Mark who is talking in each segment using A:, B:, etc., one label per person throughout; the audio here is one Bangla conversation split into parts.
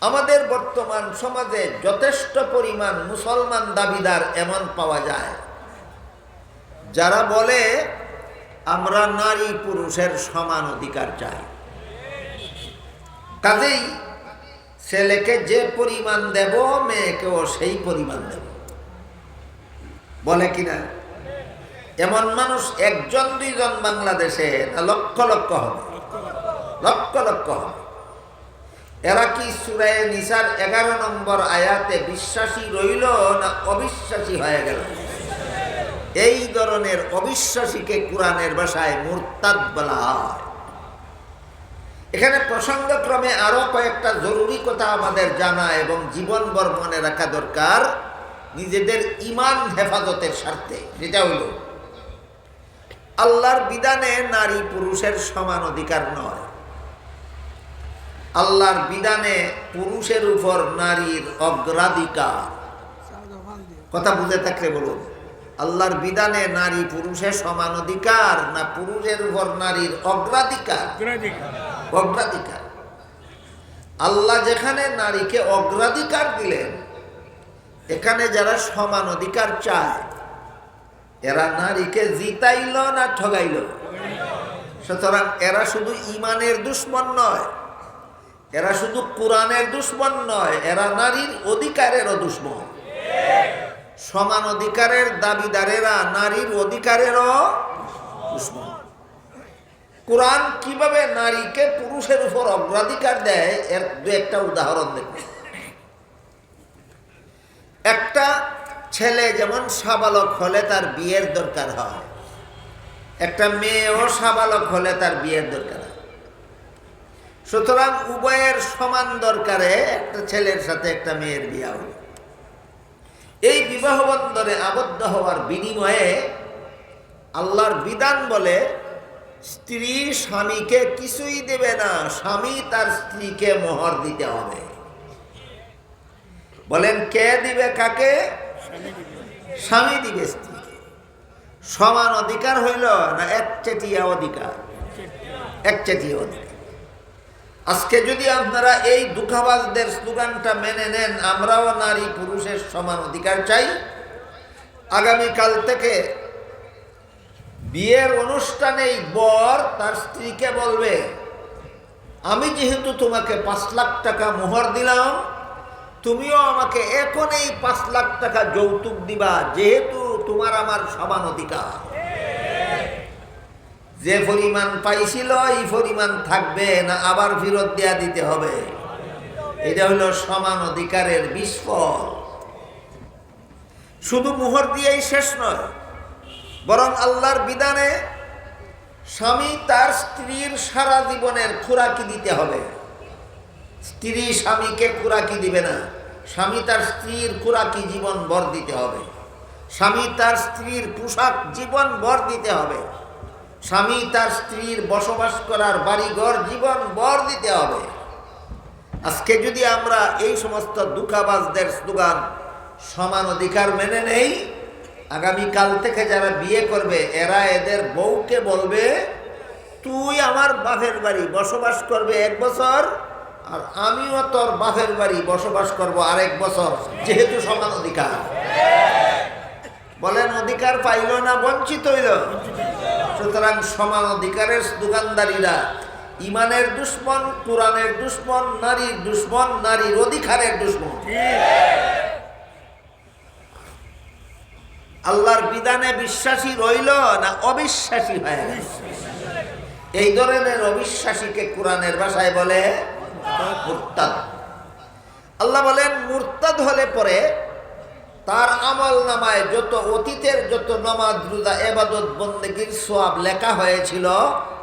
A: আমাদের বর্তমান সমাজে যথেষ্ট পরিমাণ মুসলমান দাবিদার এমন পাওয়া যায়। যারা বলে, আমরা নারী পুরুষের সমান অধিকার চাই। কাজেই ছেলেকে যে পরিমাণ দেব, মেয়েকেও সেই পরিমাণ দেব। বলে কিনা? এমন মানুষ একজন, দুইজন বাংলাদেশে লক্ষ লক্ষ হবে। লক্ষ লক্ষ হবে। এরা কি সুরায় নিসার এগারো নম্বর আয়াতে বিশ্বাসী রইল না অবিশ্বাসী হয়ে গেল? এই ধরনের অবিশ্বাসীকে কোরআনের ভাষায় মুরতাদ বলা হয়। এখানে প্রসঙ্গক্রমে আরও কয়েকটা জরুরি কথা আমাদের জানা এবং জীবনভর মনে রাখা দরকার নিজেদের ইমান হেফাজতের স্বার্থে, যেটা হইল আল্লাহর বিধানে নারী পুরুষের সমান অধিকার নয়। আল্লাহর বিধানে পুরুষের উপর নারীর অগ্রাধিকার। কথা বুঝে থাকলে বলুন আল্লাহর বিধানে নারী পুরুষের সমান অধিকার না পুরুষের উপর নারীর অগ্রাধিকার? অগ্রাধিকার। আল্লাহ যেখানে নারীকে অগ্রাধিকার দিলেন এখানে যারা সমান অধিকার চায় এরা নারীকে জিতাইল না ঠগাইল। সুতরাং এরা শুধু ইমানের দুশ্মন নয় এরা শুধু কোরআনের দুশ্মন নয়, এরা নারীর অধিকারেরও দুশ্মন। সমান অধিকারের দাবিদারেরা নারীর অধিকারেরও দুশ্মন। কোরআন কীভাবে নারীকে পুরুষের উপর অগ্রাধিকার দেয়, এর দু একটা উদাহরণ দেখুন। একটা ছেলে যেমন সাবালক হলে তার বিয়ের দরকার হয়, একটা মেয়েও সাবালক হলে তার বিয়ের দরকার সুতরাং উভয়ের সমান দরকারে একটা ছেলের সাথে একটা মেয়ের বিয়া হল। এই বিবাহ বন্ধনে আবদ্ধ হওয়ার বিনিময়ে আল্লাহর বিধান বলে, স্ত্রী স্বামীকে কিছুই দেবে না, স্বামী তার স্ত্রীকে মোহর দিতে হবে। বলেন, কে দিবে কাকে? স্বামী দিবে স্ত্রীকে। সমান অধিকার হইল না একচেটিয়া অধিকার? একচেটিয়া অধিকার। আজকে যদি আপনারা এই দুঃখাবাজদের স্লোগানটা মেনে নেন, আমরাও নারী পুরুষের সমান অধিকার চাই। আগামীকাল থেকে বিয়ের অনুষ্ঠানেই বর তার স্ত্রীকে বলবে, আমি যেহেতু তোমাকে পাঁচ লাখ টাকা মোহর দিলাম, তুমিও আমাকে এখন এই পাঁচ লাখ টাকা যৌতুক দিবা, যেহেতু তোমার আমার সমান অধিকার। যে পরিমাণ পাইছিল, এই পরিমাণ থাকবে না, আবার ফেরত দেয়া দিতে হবে। এটা হলো সমান অধিকারের বিস্ফল শুধু মোহর দিয়েই শেষ নয়, বরং আল্লাহর বিধানে স্বামী তার স্ত্রীর সারা জীবনের খোরাকি দিতে হবে। স্ত্রী স্বামীকে খোরাকি দিবে না, স্বামী তার স্ত্রীর খোরাকি জীবন বর দিতে হবে। স্বামী তার স্ত্রীর পোশাক জীবন বর দিতে হবে। স্বামী তার স্ত্রীর বসবাস করার বাড়িঘর জীবন বর দিতে হবে। আজকে যদি আমরা এই সমস্ত দুঃখাবাজদের স্লোগান, সমান অধিকার মেনে নেই, আগামীকাল থেকে যারা বিয়ে করবে, এরা এদের বউকে বলবে, তুই আমার বাপের বাড়ি বসবাস করবে এক বছর, আর আমিও তোর বাপের বাড়ি বসবাস করব আরেক বছর। যেহেতু সমান অধিকার। বলেন, অধিকার পাইল না, বঞ্চিত হইল। সুতরাং সমান অধিকারের দোকানদারিরা ইমানের দুশ্মন, কোরআনের দুশ্মন, নারীর দুশ্মন, নারীর অধিকারের দুশ্মন। আল্লাহর বিধানে বিশ্বাসী রইল না অবিশ্বাসী হয়ে এই ধরনের অবিশ্বাসীকে কোরআনের ভাষায় বলে আল্লাহ বলেন, মুরতাদ হলে পরে তার আমল নামায় যত অতীতের যত নমাজ রুদা এবাদত বন্দেগীর সোয়াব লেখা হয়েছিল,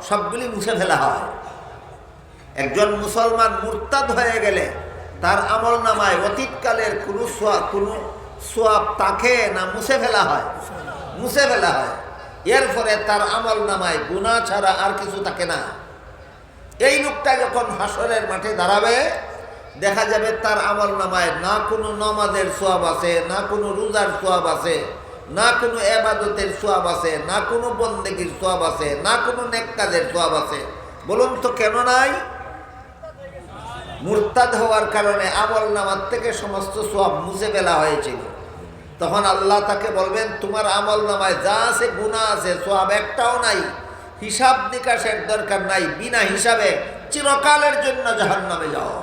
A: সবগুলি মুছে ফেলা হয়। একজন মুসলমান মুরতাদ হয়ে গেলে তার আমল নামায় অতীতকালের কোনো সোয়াব কোনো সোয়াব তাকে না মুছে ফেলা হয়। মুছে ফেলা হয়। এর ফলে তার আমল নামায় গুণা ছাড়া আর কিছু থাকে না। এই লোকটা যখন হাসরের মাঠে দাঁড়াবে দেখা যাবে তার আমল নামায় না কোনো নমাজের সোয়াব আছে, না কোনো রোজার সোয়াব আছে, না কোনো এবাদতের সোয়াব আছে, না কোনো বন্দেগীর সোয়াব আছে, না কোনো নেক কাজের সোয়াব আছে। বলুন তো কেন নাই? মুরতাদ হওয়ার কারণে আমল নামার থেকে সমস্ত সব মুছে ফেলা হয়েছিল। তখন আল্লাহ তাকে বলবেন, তোমার আমল নামায় যা আছে গুণা আছে সব একটাও নাই। হিসাব নিকাশের দরকার নাই, বিনা হিসাবে চিরকালের জন্য জাহান্নামে যাও।